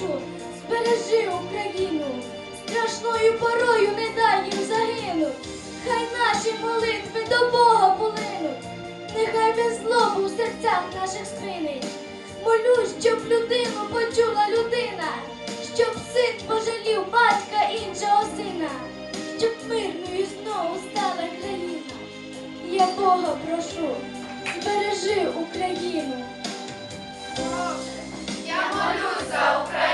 прошу, збережи Україну, страшною порою не дай їм загинуть. Хай наші молитви до Бога полинуть, нехай без злобу в серцях наших спинить. Молюсь, щоб людину почула людина, щоб син пожалів батька іншого сина, щоб мирною знову стала країна. Я Бога прошу, збережи Україну. Боже, я молюсь за Україну.